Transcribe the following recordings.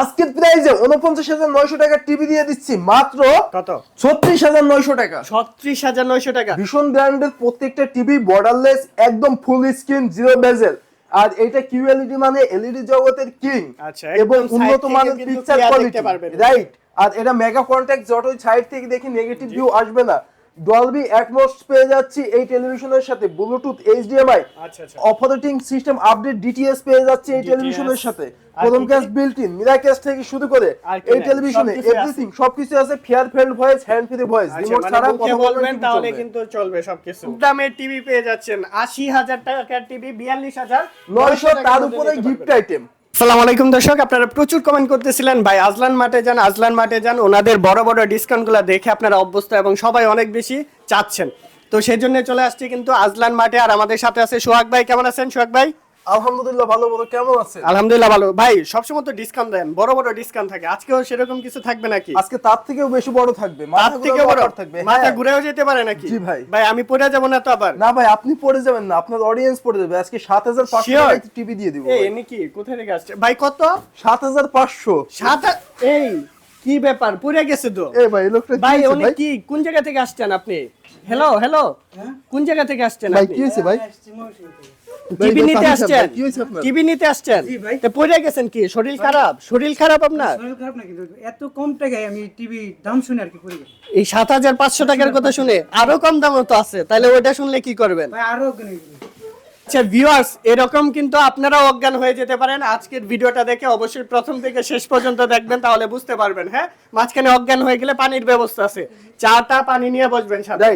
আজকের প্রাইজে উনপঞ্চাশ হাজার নয়শো টাকা টিভি দিয়ে দিচ্ছি মাত্র কত? ছত্রিশ হাজার নয়শো টাকা। ছত্রিশ হাজার নয়শো টাকা? ভীষণ ব্র্যান্ডের প্রত্যেকটা টিভি বর্ডারলেস একদম ফুল স্ক্রিন জিরো বেজেল আর এটা কিউএলইডি মানে এলইডি জগতের কিং আচ্ছা, এবং উন্নত মানের পিকচার কোয়ালিটি রাইট আর এটা মেগা কন্ট্যাক্ট যতই সাইড থেকে দেখি নেগেটিভ ভিউ আসবে না। ডলবি অ্যাটমস পেয়ে যাচ্ছি এই টেলিভিশনের সাথে ব্লুটুথ এইচডিএমআই আচ্ছা আচ্ছা। অপারেটিং সিস্টেম আপডেট ডিটিএস পেয়ে যাচ্ছে এই টেলিভিশনের সাথে। প্রথম? ক্যাশ বিল্ট ইন মিরাক্যাশ থেকে শুরু করে এই টেলিভিশনে। এভরিথিং সবকিছু আছে far field voice hands free voice remote ছাড়া কথা বলবেন তাহলে কিন্তু চলবে সবকিছু। দামের টিভি পেয়ে যাচ্ছেন আশি হাজার টাকার টিভি বিয়াল্লিশ হাজার 900 তার উপরে গিফট আইটেম সালাম আলাইকুম দর্শক, আপনারা প্রচুর কমেন্ট করতেছিলেন। ভাই, আজলান মাঠে যান, আজলান মাঠে যান, ওনাদের বড় বড় ডিসকাউন্টগুলো দেখে আপনারা অভ্যস্ত এবং সবাই অনেক বেশি চাচ্ছেন। তো সেই জন্য চলে আসছি কিন্তু আজলান মাঠে, আর আমাদের সাথে আছে সোহাগ ভাই, কেমন আছেন সোহাগ ভাই? আলহামদুলিল্লাহ ভালো বলো কেমন আছে আলহামদুলিল্লাহ ভালো। ভাই সবসময় তো ডিসকাউন্ট দেন বড় বড় ডিসকাউন্ট থাকে। আজকেও সেরকম কিছু থাকবে নাকি? আজকে তার থেকেও বেশি বড় থাকবে তার মাথা থেকে বড়? থাকবে। মাথা হ্যাঁ। ঘুরেও যেতে পারে নাকি? জি ভাই। ভাই আমি পড়ে যাব না তো আবার। না ভাই আপনি পড়ে যাবেন না আপনার অডিয়েন্স পড়ে যাবে। আজকে সাত হাজার পাঁচশো Sure. টাকা টিভি দিয়ে দিব এই এনে কি? কোথায় থেকে আসছে? ভাই কত? সাত হাজার পাঁচশো। সাত হা- এই কি ব্যাপার? পুড়ে গেছে তো। এ ভাই লোকটা ভাই উনি কি? কোন জায়গা থেকে আসছেন আপনি? হ্যালো হ্যালো কোন জায়গা থেকে আসছেন ভাই আপনি? কি হয়েছে ভাই? টিভি নিতে আসছেন? কি হয়েছে আপনার? টিভি নিতে আসছেন? তো পড়ে গেছেন কি? শরীর খারাপ? শরীর খারাপ আপনার? শরীর খারাপ না কিন্তু এত কম টাকায় আমি টিভি দাম শুনে আর কি পড়ে এই সাত হাজার পাঁচশো টাকার কথা শুনে আরও কম দামও তো আছে। তাহলে ওটা শুনলে কি করবেন? ভাই আরও অজ্ঞান হয়ে গেছি। আচ্ছা ভিউয়ার্স এরকম কিন্তু আপনারা অজ্ঞান হয়ে যেতে পারেন। আজকের ভিডিওটা দেখে অবশ্যই প্রথম থেকে শেষ পর্যন্ত দেখবেন তাহলে বুঝতে পারবেন হ্যাঁ? মাঝখানে অজ্ঞান হয়ে গেলে পানির ব্যবস্থা আছে। চাটা পানি নিয়ে বসবেন সাথে.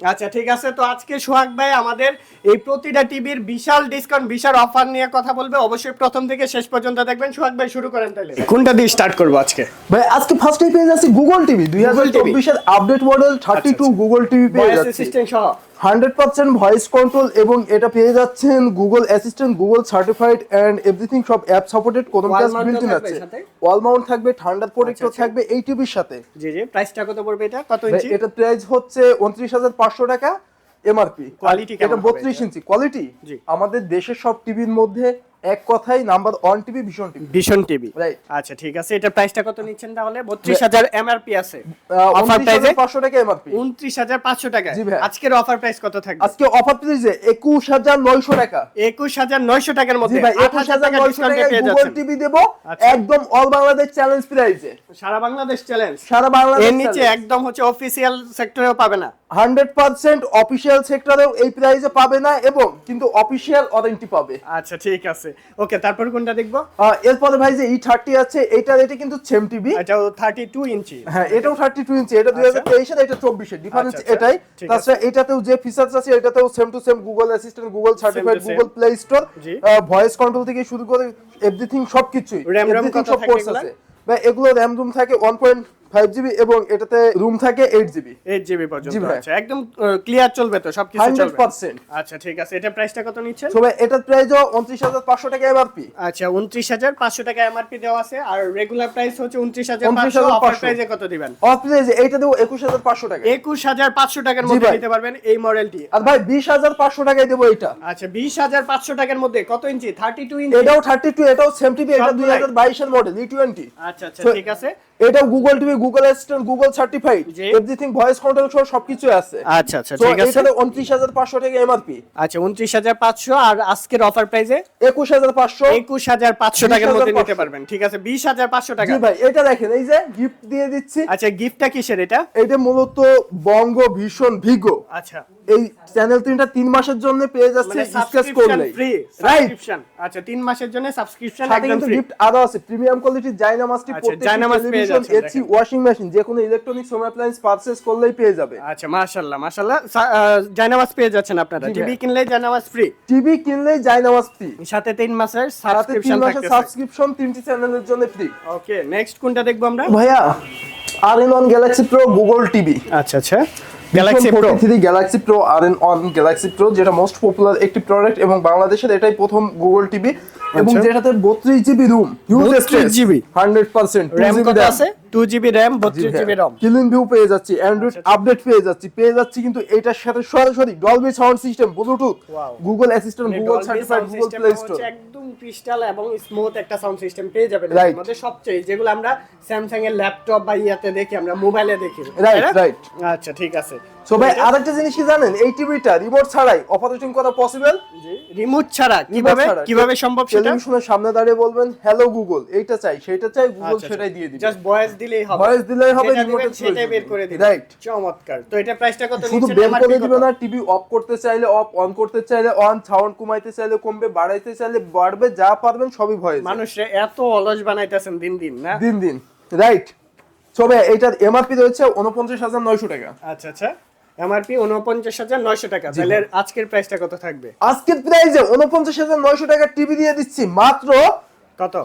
আচ্ছা ঠিক আছে। তো আজকে সোহাগ ভাই আমাদের এই প্রতিটা টিভির বিশাল ডিসকাউন্ট বিশাল অফার নিয়ে কথা বলবে। অবশ্যই প্রথম থেকে শেষ পর্যন্ত দেখবেন। সোহাগ ভাই শুরু করেন তাহলে। কোনটা দিয়ে স্টার্ট করব আজকে? ভাই আজকে ফার্স্টেই পেয়ে যাচ্ছি গুগল টিভি দুই হাজার চব্বিশের update model thirty two Google TV পেয়ে যাচ্ছি। অ্যাসিস্ট্যান্ট সহ। হান্ড্রেড পার্সেন্ট ভয়েস কন্ট্রোল এবং এটা পেয়ে যাচ্ছেন Google Assistant Google certified and everything সব অ্যাপ সাপোর্টেড কোনো কাজ বিল্ট ইন আছে? ওয়াল মাউন্ট থাকবে ঠান্ডার প্রোটেক্টর আচ্ছা। থাকবে এই টিভির সাথে জি জি প্রাইসটা কত পড়বে এটা কত ইঞ্চি এটা প্রাইস হচ্ছে উনত্রিশ হাজার পাঁচশো টাকা এমআরপি কোয়ালিটি কেমন এটা হবে বত্রিশ এটা? ইঞ্চি কোয়ালিটি জি। আমাদের দেশের সব টিভির মধ্যে এক কথাই নাম্বার ওয়ান টিভি ভীষণ টিভি ভীষণ টিভি আচ্ছা ঠিক আছে। এটা প্রাইসটা কত নিচ্ছেন তাহলে? বত্রিশ হাজার এমআরপি আছে। অফার প্রাইসে পাঁচশো টাকা এমআরপি উনত্রিশ হাজার পাঁচশো টাকা। জি ভাই। আজকের অফার প্রাইস কত থাকবে? আজকে অফার প্রাইসে একুশ হাজার নয়শো টাকা। একুশ হাজার নয়শো টাকার মধ্যে একুশ হাজার টাকা নয়শো টাকায় গুগল টিভি দেবো আচ্ছা। একদম অল বাংলাদেশ চ্যালেঞ্জ প্রাইসে সারা বাংলাদেশ চ্যালেঞ্জ সারা বাংলাদেশ এর নিচে একদম হচ্ছে অফিসিয়াল সেক্টরেও পাবে না। হান্ড্রেড পার্সেন্ট অফিসিয়াল সেক্টরেও এই প্রাইসে পাবে না এবং কিন্তু অফিসিয়াল ওয়ারেন্টি পাবে। আচ্ছা ঠিক আছে। ওকে তারপর কোনটা দেখব? এরপরে ভাই যে ই থার্টি আছে এইটার এটা কিন্তু সেম টিভি এটাও থার্টি টু ইঞ্চি। হ্যাঁ এটাও থার্টি টু ইঞ্চি এটা দুই হাজার তেইশের এটা চব্বিশের ডিফারেন্স আচ্ছা, আচ্ছা, এটাই। তাছাড়া এটাতেও যে ফিচার্স আছে এটাতেও same to same Google Assistant Google certified Google Play Store voice control থেকে শুরু করে এভরিথিং সবকিছুই। ROM সব কোর্স আছে। এগুলো র্যাম রুম থাকে ওয়ান পয়েন্ট ফাইভ জিবি এবং এটাতে রুম থাকে এইট জিবি এইট জিবি পর্যন্ত আচ্ছা একদম ক্লিয়ার চলবে তো সবকিছু হান্ড্রেড চলবে পার্সেন্ট আচ্ছা ঠিক আছে এটা প্রাইসটা কত নিচ্ছেন? সবাই এটার প্রাইসও উনত্রিশ হাজার পাঁচশো টাকা এমআরপি আচ্ছা উনত্রিশ হাজার পাঁচশো টাকা এমআরপি দেওয়া আছে আর রেগুলার প্রাইস হচ্ছে উনত্রিশ হাজার 29,500 অফার প্রাইসে কত দিবেন? অফ প্রাইস এইটা দেবো একুশ হাজার পাঁচশো টাকা। একুশ হাজার পাঁচশো টাকার মধ্যে। নিতে পারবেন এই মডেলটি আর ভাই বিশ হাজার পাঁচশো টাকায় দেবো এটা আচ্ছা বিশ হাজার পাঁচশো টাকার মধ্যে কত ইঞ্চি? Thirty two inch? এটাও থার্টি টু এটাও সেম টিভি এটা দুই হাজার বাইশের মডেল ই টোয়েন্টি আচ্ছা আচ্ছা ঠিক আছে। এটাও Google TV Google Assistant Google certified. Everything voice control সহ সবকিছু আছে। আচ্ছা আচ্ছা ঠিক আছে। এখানে উনত্রিশ হাজার পাঁচশো টাকা এমআরপি আচ্ছা উনত্রিশ হাজার পাঁচশো আর আজকের অফার প্রাইসে একুশ হাজার পাঁচশো। একুশ হাজার পাঁচশো টাকার মধ্যে নিতে পারবেন ঠিক আছে? বিশ হাজার পাঁচশো টাকা। জি ভাই এটা দেখেন এই যে গিফট দিয়ে দিচ্ছি। আচ্ছা গিফটটা কিসের এটা? এটা মূলত বঙ্গ ভীষণ ভিগো আচ্ছা। এই চ্যানেল তিনটা তিন মাসের জন্য পেয়ে যাচ্ছে ডিসকাস করলে রাইট সাবস্ক্রিপশন আচ্ছা তিন মাসের জন্য সাবস্ক্রিপশন একদম ফ্রি গিফট আরও আছে প্রিমিয়াম কোয়ালিটির জাইনামাসটি আচ্ছা, প্রত্যেকটি টেলিভিশন এসি ওয়াশিং মেশিন যে কোনো ইলেকট্রনিক্স হোম অ্যাপ্লায়েন্স পারচেজ করলেই পেয়ে যাবে। আচ্ছা মাশাআল্লাহ মাশাআল্লাহ। জায়নামাজ পেয়ে যাচ্ছেন আপনারা। টিভি কিনলে জায়নামাজ ফ্রি টিভি কিনলেই জাইনামাজ ফ্রি সাথে মাসের সাবস্ক্রিপশন সাবস্ক্রিপশন তিনটি চ্যানেলের জন্য ফ্রি ওকে নেক্সট কোনটা দেখব আমরা? ভাইয়া R N on Galaxy Pro Google TV আচ্ছা আচ্ছা। Galaxy Pro three Galaxy Pro R N on Galaxy Pro যেটা মোস্ট পপুলার একটি প্রোডাক্ট এবং বাংলাদেশের এটাই প্রথম গুগল টিভি এবং আচ্ছা। যেটাতে বত্রিশ জিবি রুম হিউজ 32 র্যাম কত আছে? টু জিবি র্যাম বত্রিশ জিবি রম কিলিং ভিউ পেয়ে যাচ্ছি অ্যান্ড্রয়েড আপডেট পেয়ে যাচ্ছি পেয়ে যাচ্ছি কিন্তু এটার সাথে সরাসরি Dolby sound system Bluetooth Google Assistant Google certified Google Play Store একদম ক্রিস্টাল এবং স্মুথ একটা সাউন্ড সিস্টেম পেয়ে যাবেন. এর সবচেয়ে যেগুলো আমরা স্যামসাং এর ল্যাপটপ বা ইয়াতে দেখি আমরা মোবাইলে দেখি। না? right. আচ্ছা ঠিক আছে। সো ভাই আরেকটা জিনিস কি জানেন? এই টিভিটা রিমোট ছাড়াই অপারেটিং করা পসিবল রিমোট ছাড়া কীভাবে কীভাবে সম্ভব সেটা? টেলিভিশনের সামনে দাঁড়িয়ে বলবেন হ্যালো গুগল এইটা চাই সেটা চাই গুগল সেটাই দিয়ে দিবে। জাস্ট ভয়েস দিলেই হবে। Voice দিলেই হবে, এর সেটাই বের করে দিবে Right. চমৎকার। তো এটা প্রাইসটা কত শুধু বের করে দিবে না টিভি অফ করতে চাইলে অফ অন করতে চাইলে অন সাউন্ড কমাইতে চাইলে কমবে বাড়াইতে চাইলে বাড়বে যা পারবেন সবই ভয়েস মানুষরা এত অলস বানাইতেছেন দিন দিন না? দিন দিন। রাইট তবে এটার এমআরপি রয়েছে উনপঞ্চাশ হাজার নয়শো টাকা। আচ্ছা আচ্ছা। এমআরপি উনপঞ্চাশ হাজার নয়শো টাকা। তাহলে আজকের প্রাইসটা কত থাকবে? আজকের প্রাইসে উনপঞ্চাশ হাজার নয়শো টাকা টিভি দিয়ে দিচ্ছি মাত্র কত?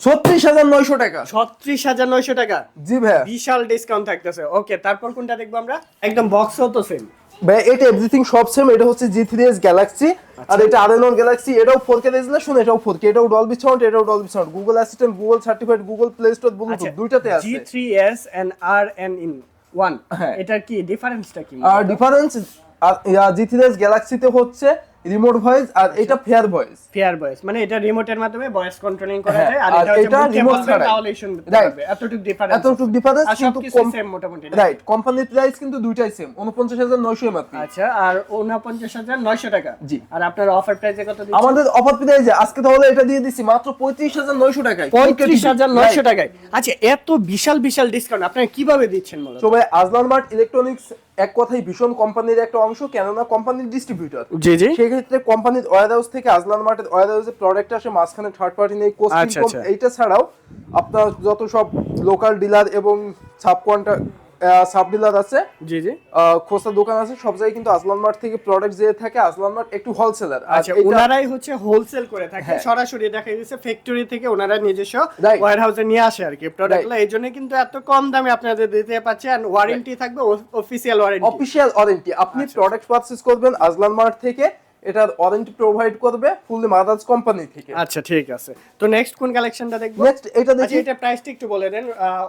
ছত্রিশ হাজার নয়শো টাকা। ছত্রিশ হাজার নয়শো টাকা? জি ভাইয়া বিশাল ডিসকাউন্ট থাকতেছে। ওকে তারপর কোনটা দেখব আমরা? একদম বক্সও তো সেম ভাই এটা এভরিথিং সব সেম এটা হচ্ছে জি থ্রি এস গ্যালাক্সি আর এটা আর এন গ্যালাক্সি এটাও ফোর কে রেজলেশন এটাও ফোর কে এটাও ডলবি সাউন্ড এটাও Dolby sound Google Assistant Google certified Google Play Store Bluetooth দুইটাতে আছে। G three S and R N in one হ্যাঁ। এটার কি ডিফারেন্সটা কি আর ডিফারেন্স আর জি গ্যালাক্সিতে হচ্ছে রিমোট ভয়েস আর এটা ফেয়ার ভয়েস ফেয়ার ভয়েস মানে এটা রিমোটের মাধ্যমে ভয়েস কন্ট্রোলিং করা হ্যাঁ, যায় আর এটা হচ্ছে। তাহলেই শুনতে Right. পারবে এতটুকু ডিফারেন্স এতটুকু ডিফারেন্স কিন্তু সবকিছু সেম মোটামুটি রাইট কোম্পানির প্রাইস কিন্তু দুইটাই সেম উনপঞ্চাশ হাজার নয়শো এমআরপি। আচ্ছা আর উনপঞ্চাশ হাজার নয়শো টাকা। জি। আর আপনার অফার প্রাইসে কত দিচ্ছেন? আমাদের অফার প্রাইসে আজকে তাহলে এটা দিয়ে দিচ্ছি মাত্র পঁয়ত্রিশ হাজার নয়শো টাকায়। পঁয়ত্রিশ হাজার নয়শো Right. টাকায়। আচ্ছা এত বিশাল বিশাল ডিসকাউন্ট আপনারা কীভাবে দিচ্ছেন মূলত তো ভাই আজলান মার্ট ইলেকট্রনিক্স এক কথাই ভীষণ কোম্পানির একটা অংশ কেননা কোম্পানির ডিস্ট্রিবিউটর জি জি সেই ক্ষেত্রে কোম্পানির ওয়ার হাউস থেকে আজলান মার্টের ওয়ার হাউসে প্রোডাক্ট আসে মাঝখানে থার্ড পার্টি নেই আচ্ছা, কোস্টিং আচ্ছা। এইটা ছাড়াও আপনার যত সব লোকাল ডিলার এবং সাব সাব আছে। জি জি। খোসা দোকান আছে সব জায়গায় কিন্তু মার্ট থেকে প্রোডাক্ট থাকে মার্ট একটু হোলসেলার আচ্ছা ওনারাই হচ্ছে হোলসেল করে থাকে হ্যাঁ। সরাসরি দেখা গেছে ফ্যাক্টরি থেকে ওনারা নিজস্ব. ওয়্যার হাউসে নিয়ে আসে আর কি প্রোডাক্টগুলো এই জন্য কিন্তু এত কম দামে আপনাদের দিতে পারছে আর ওয়ারেন্টি থাকবে অফিসিয়াল ওয়ারেন্টি অফিসিয়াল ওয়ারেন্টি আপনি আচ্ছা, প্রোডাক্ট পারচেজ করবেন আজলান মার্ট থেকে এটার ওয়ারেন্টি প্রোভাইড করবে ফুললি মাদার্স কোম্পানি থেকে। আচ্ছা ঠিক আছে। তো নেক্সট কোন কালেকশনটা দেখব? নেক্সট এটা আচ্ছা দেখি এটা প্রাইসটা একটু বলে দেন।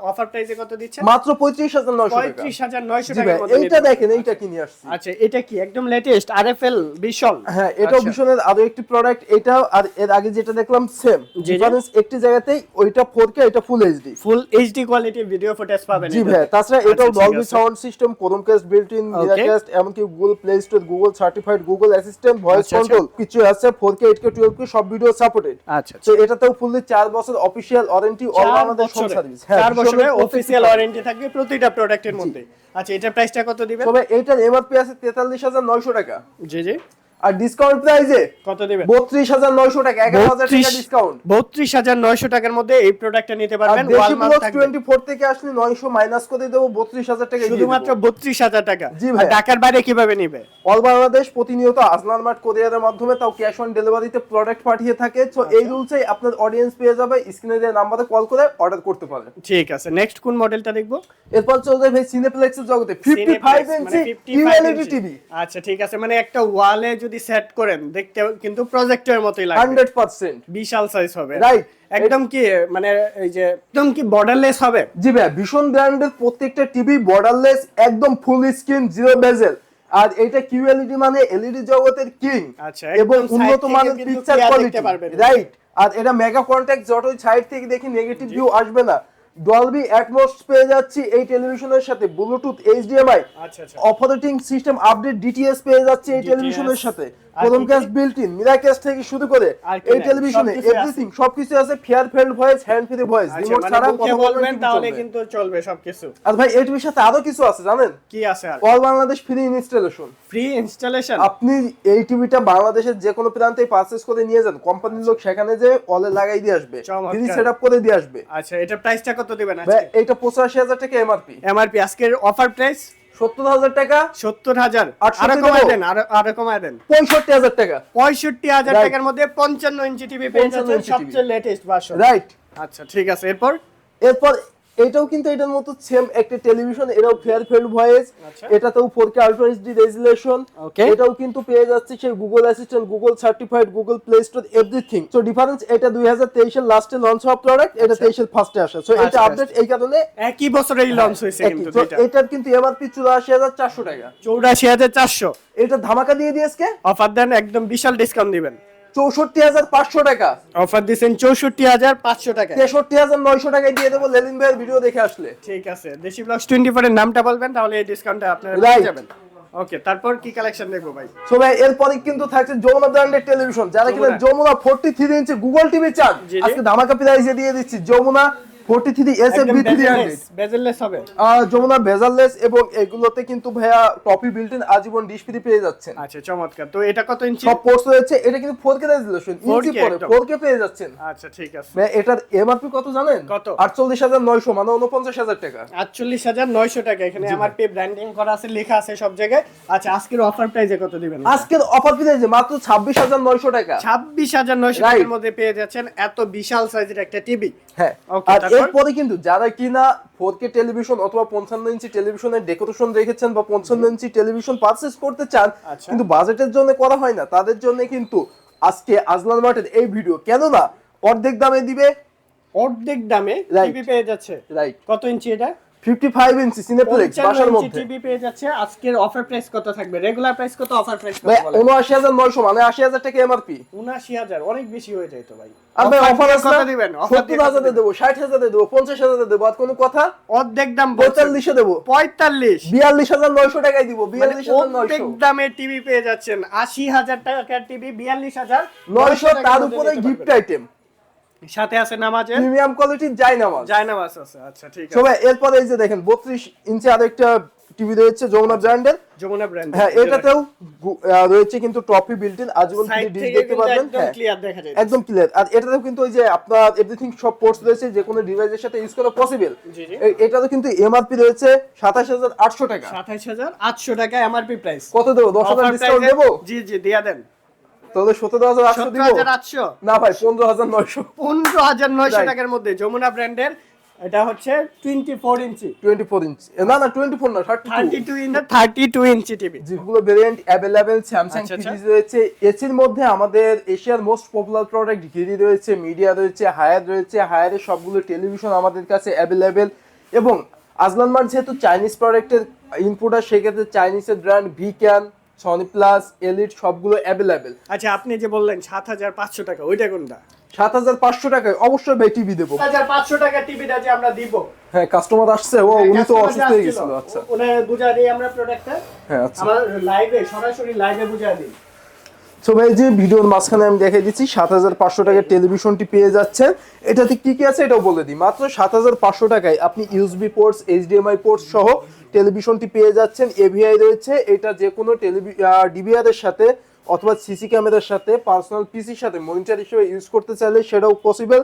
অফার প্রাইসে কত দিচ্ছেন মাত্র পঁয়ত্রিশ হাজার নয়শো টাকা। হাজার নয়শো জি ভাই, টাকার মধ্যে এইটা দেখেন এইটা কিনে আসছি। আচ্ছা এটা কি? একদম লেটেস্ট আরএফএল বিশাল হ্যাঁ এটাও আচ্ছা। ভীষণের আরও একটি প্রোডাক্ট এটাও আর এর আগে যেটা দেখলাম সেম। ডিফারেন্স একটি জায়গাতেই ওইটা 4K এটা ফুল এইচডি ফুল এইচডি কোয়ালিটির ভিডিও ফুটেজ পাবেন জি ভাই তাছাড়া আচ্ছা, এটাও Dolby sound system Chromecast built in. Miracast এমনকি Google Play Store Google certified Google Assistant voice আচ্ছা, আচ্ছা। কন্ট্রোল কিছু আছে 4K 8K 12K সব ভিডিও সাপোর্টেড আচ্ছা তো এটাতেও ফুললি 4 বছর অফিশিয়াল ওয়ারেন্টি অল আমাদের বাংলাদেশ হোম সার্ভিস 4 বছরের অফিসিয়াল ওয়ারেন্টি থাকবে প্রতিটা প্রোডাক্টের মধ্যে। আচ্ছা এটা প্রাইসটা কত দিবেন? তবে এইটার এমআরপি আছে 43900 টাকা। জি জি। আর ডিসকাউন্ট প্রাইসে কত দিবেন? 32900 টাকা 11000 টাকা ডিসকাউন্ট বত্রিশ হাজার নয়শো টাকার মধ্যে এই প্রোডাক্টটা নিতে পারবেন। ওয়ালমার্ট 24 থেকে আসলে 900 মাইনাস করে দেবো 32000 টাকা শুধুমাত্র বত্রিশ হাজার টাকা। আর। ঢাকার বাইরে কীভাবে নিবে? অল বাংলাদেশ প্রতিনিয়ত আজলান মার্ট কোরিয়ারের মাধ্যমে তাও ক্যাশ অন ডেলিভারিতে প্রোডাক্ট পাঠিয়ে থাকে। তো আচ্ছা। এই রুলসেই আপনার অডিয়েন্স পেয়ে যাবে স্ক্রিনে দেওয়া নাম্বারে কল করে অর্ডার করতে পারে ঠিক আছে। নেক্সট কোন মডেলটা দেখব? এরপর চলে যাবে ভাই সিনেপ্লেক্সের জগতে। 55 Cineplex, মানে ইঞ্চি 55 ইউএলইডি ইঞ্চি। টিভি আচ্ছা ঠিক আছে। মানে একটা ওয়ালে যদি সেট করেন দেখতে কিন্তু প্রজেক্টরের মতোই লাগবে। 100% বিশাল সাইজ হবে। Right. একদম কি মানে এই যে একদম কি বর্ডারলেস হবে? জি ভাই ভীষণ ব্র্যান্ডের প্রত্যেকটা টিভি বর্ডারলেস একদম ফুল স্ক্রিন জিরো বেজেল আর এটা কিউএলইডি মানে এলইডি জগতের কিং আচ্ছা, এবং উন্নত মানের পিকচার কোয়ালিটি রাইট আর এটা মেগা কন্ট্যাক্ট যতই সাইড থেকে দেখি নেগেটিভ ভিউ আসবে না। ডলবি অ্যাটমস পেয়ে যাচ্ছি এই টেলিভিশনের সাথে Bluetooth HDMI operating system update DTS পেয়ে যাচ্ছে এই টেলিভিশনের সাথে। আর কোলমকাস্ট কি কি? বিল্ট ইন মিরাকাস্ট থেকে শুরু করে এই টেলিভিশনে এভরিথিং সবকিছু আছে far field voice hand free voice remote ছাড়া কথা বলবেন তাহলে কিন্তু চলবে সবকিছু। আর ভাই এই টিভির সাথে আরও কিছু আছে জানেন? কি আছে আর? All Bangladesh free installation free installation আপনি এই টিভিটা বাংলাদেশের যে কোনো প্রান্তে পারচেজ করে নিয়ে যান। কোম্পানির লোক সেখানে যে অলে লাগাই দিয়ে আসবে। ফ্রি সেটআপ করে দিয়ে আসবে। আচ্ছা এটা প্রাইসটা কত দিবেন এইটা পঁচাশি হাজার টাকা এমআরপি এমআরপি আজকের অফার প্রাইস সত্তর হাজার টাকা? সত্তর হাজার। আরও কমায় দেন আরও কমায় দেন। পঁয়ষট্টি হাজার টাকা। পঁয়ষট্টি হাজার. টাকার মধ্যে পঞ্চান্ন ইঞ্চি টিভি সবচেয়ে লেটেস্ট ভার্সন রাইট আচ্ছা ঠিক আছে। এরপর? এরপর এটাও কিন্তু এটার মতো সেম একটা টেলিভিশন এটাও ফেয়ার ফিল্ড ভয়েস আচ্ছা। এটাতেও four K ultra HD resolution. এটাও কিন্তু পেয়ে যাচ্ছে সেই Google Assistant Google certified Google Play Store everything so difference এটা দুই হাজার তেইশের লাস্টে লঞ্চ হওয়া প্রোডাক্ট এটা তেইশের ফার্স্টে আসে। সো এটা আচ্ছা, আপডেট এই কারণে একই বছরেই লঞ্চ হয়েছে So, দুইটা এটার কিন্তু এমআরপি চুরাশি হাজার চারশো টাকা। চৌরাশি হাজার চারশো। এটা ধামাকা দিয়ে দিয়েছে অফার দেন একদম বিশাল ডিসকাউন্ট দিবেন। চৌষট্টি হাজার পাঁচশো টাকা। অফার দিচ্ছেন চৌষট্টি হাজার পাঁচশো টাকা তেষট্টি হাজার নয়শো টাকায় দিয়ে দেবো লেলিন ভাইয়ের ভিডিও দেখে আসলে। ঠিক আছে দেশি ব্লগস টোয়েন্টি ফোর এর নামটা বলবেন তাহলে এই ডিসকাউন্টটা আপনারা পেয়ে যাবেন। ওকে তারপর কি কালেকশন দেখব ভাই? সো ভাই এরপরে কিন্তু থাকছে যমুনা ব্র্যান্ডের টেলিভিশন যারা কিনা Jamuna. Forty three inch Google TV charge. আজকে ধামাকা প্রাইসে দিয়ে দিচ্ছি। Jamuna forty three S F three hundred bezelless হবে। যমুনা ভেজাললেস এবং এগুলোতে কিন্তু ভাইয়া টপি বিল্ট ইন আজীবন ফ্রি পেয়ে যাচ্ছেন। আচ্ছা চমৎকার। তো এটা কত ইঞ্চি সব পোর্টস রয়েছে এটা কিন্তু ফোর কে রেজুলেশন 4K ইঞ্চি পরে একদম। ফোর কে পেয়ে যাচ্ছেন। আচ্ছা ঠিক আছে। ভাই, এটার এমআরপি কত জানেন? কত? আটচল্লিশ হাজার নয়শো মানে উনপঞ্চাশ হাজার টাকা। আটচল্লিশ হাজার নয়শো টাকা এখানে এমআরপি ব্র্যান্ডিং করা আছে লেখা আছে সব জায়গায়। আচ্ছা আজকের অফার প্রাইসে কত দিবেন? আজকের অফার প্রাইসে মাত্র ছাব্বিশ হাজার নয়শো টাকা। ছাব্বিশ হাজার নয়শো Right. টাকার মধ্যে পেয়ে যাচ্ছেন এত বিশাল সাইজের একটা টিভি হ্যাঁ। তারপর? এরপরে কিন্তু যারা কিনা ফোর কে টেলিভিশন অথবা পঞ্চান্ন ইঞ্চি টেলিভিশনের ডেকোরেশন রেখেছেন বা পঞ্চান্ন ইঞ্চি টেলিভিশন পারচেস করতে চান আচ্ছা। কিন্তু বাজেটের জন্য করা হয় না। তাদের জন্য কিন্তু আজকে আজলান মার্টের এই ভিডিও কেন না অর্ধেক দামে দিবে। অর্ধেক দামে. টিভি পেয়ে যাচ্ছে। রাইট কত ইঞ্চি এটা? ফিফটি ফাইভ ইঞ্চি সিনেপ্লেক্স বাসার মধ্যে। টিভি পেয়ে যাচ্ছে। আজকের অফার প্রাইস কত থাকবে? রেগুলার প্রাইস কত অফার প্রাইস কত হাজার নয়শো মানে আশি হাজার টাকা এমআরপি উনাশি হাজার অনেক বেশি হয়ে যায় তো ভাই। আর ভাই অফার আছে কত দিবেন? অফার সত্তর হাজারে দেবো ষাট হাজারে দেবো পঞ্চাশ হাজারে দেবো আর কোনো কথা। অর্ধেক দাম পঁয়তাল্লিশে দেবো। পঁয়তাল্লিশ। বিয়াল্লিশ হাজার নয়শো টাকায় দিব বিয়াল্লিশ হাজার মানে অর্ধেক দামে টিভি পেয়ে যাচ্ছেন। আশি হাজার টাকার টিভি বিয়াল্লিশ হাজার নয়শো তার উপরে গিফট আইটেম সাথে আছে নামাজের? প্রিমিয়াম নামাজ। জায়নামাজ আছে আচ্ছা ঠিক আছে। সবাই এরপরে এই যে দেখেন বত্রিশ ইঞ্চি আরেকটা টিভি রয়েছে যমুনা ব্র্যান্ডের। যমুনা ব্র্যান্ড হ্যাঁ এটাতেও রয়েছে কিন্তু টপি বিল্ট ইন আজীবন দেখতে পারবেন। একদম ক্লিয়ার দেখা যায় একদম ক্লিয়ার আর এটাতেও কিন্তু ওই যে আপনার এভরিথিং সব পোর্টস রয়েছে যে কোনো ডিভাইসের সাথে ইউজ করা পসিবল জি, জি। এটাতে কিন্তু এমআরপি রয়েছে সাতাশ হাজার আটশো টাকা। সাতাইশ হাজার আটশো টাকা এমআরপি প্রাইস কত দেবো? দশ হাজার ডিসকাউন্ট দেবো? জি জি দিয়া দেন। তাহলে সতেরো হাজার আটশো দিব? আটশো। না ভাই পনেরো হাজার নয়শো। পনেরো হাজার নয়শো টাকার মধ্যে যমুনা ব্র্যান্ডের এটা হচ্ছে twenty four inch. Twenty four inch না না টোয়েন্টি ফোর না thirty two in thirty two inch TV. যেগুলো ভেরিয়েন্ট অ্যাভেলেবেল স্যামসাং। সিরিজ রয়েছে। এসির মধ্যে আমাদের এশিয়ার মোস্ট পপুলার প্রোডাক্ট গিরি রয়েছে মিডিয়া রয়েছে হায়ার রয়েছে। হায়ারের সবগুলো টেলিভিশন আমাদের কাছে অ্যাভেলেবেল এবং আজলান মার্ট যেহেতু চাইনিজ প্রোডাক্টের ইনপুটার সেক্ষেত্রে চাইনিজের brand V can Sony plus elite সবগুলো অ্যাভেলেবেল আচ্ছা আপনি যে বললেন সাত হাজার পাঁচশো টাকা ওইটা কোনটা? সাত হাজার পাঁচশো টাকায় অবশ্যই ভাই টিভি দেবো। হাজার পাঁচশো টাকা টিভিটা যে আমরা দিব। হ্যাঁ কাস্টমার আসছে ও উনি তো অসুস্থ হয়ে গেছিল আচ্ছা। ওনার বুঝা দিই আমরা প্রোডাক্টটা হ্যাঁ আচ্ছা। আমার লাইভে সরাসরি লাইভে বুঝা দিই। সো ভাই যে ভিডিওর মাঝখানে আমি দেখে দিচ্ছি, সাত হাজার পাঁচশো টাকার টেলিভিশনটি পেয়ে যাচ্ছেন। এটাতে কি কি আছে এটাও বলে দিই। মাত্র সাত হাজার পাঁচশো টাকায় আপনি ইউএসবি পোর্টস এইচডিএমআই পোর্টস সহ টেলিভিশনটি পেয়ে যাচ্ছেন। এভিআই রয়েছে, এটা যে কোনো টেলিভি ডিভিআরের সাথে অথবা সিসি ক্যামেরার সাথে, পার্সোনাল পিসির সাথে, মনিটর হিসেবে ইউজ করতে চাইলে সেটাও পসিবল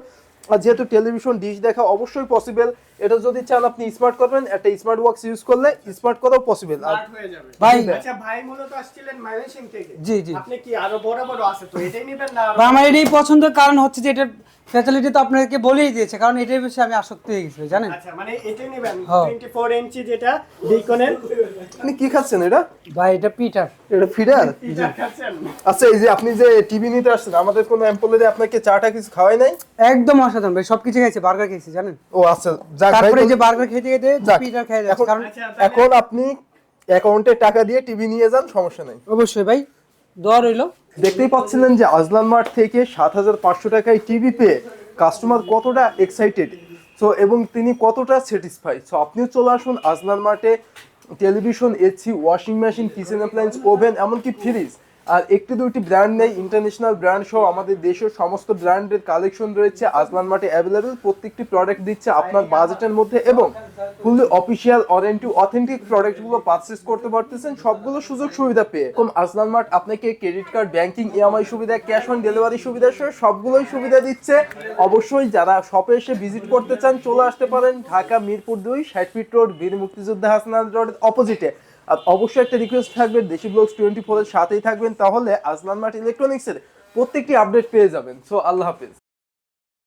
যেহেতু টেলিভিশন ডিশ দেখা অবশ্যই পসিবল এটা যদি চান আপনি স্মার্ট করবেন একটা স্মার্ট বক্স ইউজ করলে স্মার্ট করাও পসিবল আর Smart হয়ে যাবে। ভাই- আচ্ছা ভাই মূলত আসছিলেন ময়মনসিং থেকে। জি, জি। আপনি কি আরও বড় বড় আছে তো? এটাই নেবেন না আরো- আমার এটাই পছন্দের কারণ হচ্ছে যে এটা ফ্যাসিলিটি তো আপনাকে বলেই দিয়েছে কারণ এটার বিষয়ে আমি আসক্ত হয়ে গেছি জানেন? আচ্ছা মানে এটাই নেবেন হ্যাঁ। 24 ইঞ্চি যেটা বিকনের আপনি কি খাচ্ছেন এটা? ভাই এটা পিটার এটা ফিডার এটা খাচ্ছেন? আচ্ছা এই যে আপনি যে টিভি নিতে আসছেন আমাদের কোনো এমপ্লয়ি আপনাকে চাটা কিছু খাওয়াই নাই? একদম অসাধারণ ভাই সবকিছু খাইছে বার্গার খেয়েছি জানেন? ও আচ্ছা যাক তারপরে এই যে বার্গার খেতে খেতে পিটার খেয়ে যাচ্ছে কারণ আচ্ছা, এখন আপনি অ্যাকাউন্টে টাকা দিয়ে টিভি নিয়ে যান সমস্যা নেই। অবশ্যই ভাই দোয়া রইল। দেখতেই পাচ্ছিলেন যে আজলান মার্ট থেকে সাত হাজার পাঁচশো টাকায় টিভি পেয়ে কাস্টমার কতটা এক্সাইটেড সো এবং তিনি কতটা স্যাটিসফাই সো আপনিও চলে আসুন Azlan মার্টে television AC washing machine kitchen appliance oven এমনকি ফ্রিজ আর একটি দুইটি ব্র্যান্ড নেই ইন্টারন্যাশনাল ব্র্যান্ড সহ আমাদের দেশের সমস্ত ব্র্যান্ডের কালেকশন রয়েছে, আজলান মার্টে অ্যাভেলেবেল প্রত্যেকটি প্রোডাক্ট দিচ্ছে আপনার বাজেটের মধ্যে এবং ফুললি অফিসিয়াল ওয়ারেন্টি অথেন্টিক প্রোডাক্টগুলো পারচেস করতে পারতেছেন, সবগুলো সুযোগ সুবিধা পেয়ে। এরকম আজলান মার্ট আপনাকে ক্রেডিট কার্ড ব্যাংকিং ইএমআই সুবিধা ক্যাশ অন ডেলিভারি সুবিধা সহ সবগুলোই সুবিধা দিচ্ছে। অবশ্যই যারা শপে এসে ভিজিট করতে চান, চলে আসতে পারেন ঢাকা মিরপুর দুই, ষাট ফিট রোড বীর মুক্তিযোদ্ধা হাসনান রোডের অপোজিটে আর অবশ্যই একটা রিকোয়েস্ট থাকবে, দেশি ব্লগস টোয়েন্টি ফোরের সাথেই থাকবেন, তাহলে আজলান মাঠ ইলেকট্রনিক্সের প্রত্যেকটি আপডেট পেয়ে যাবেন। সো আল্লাহ হাফিজ।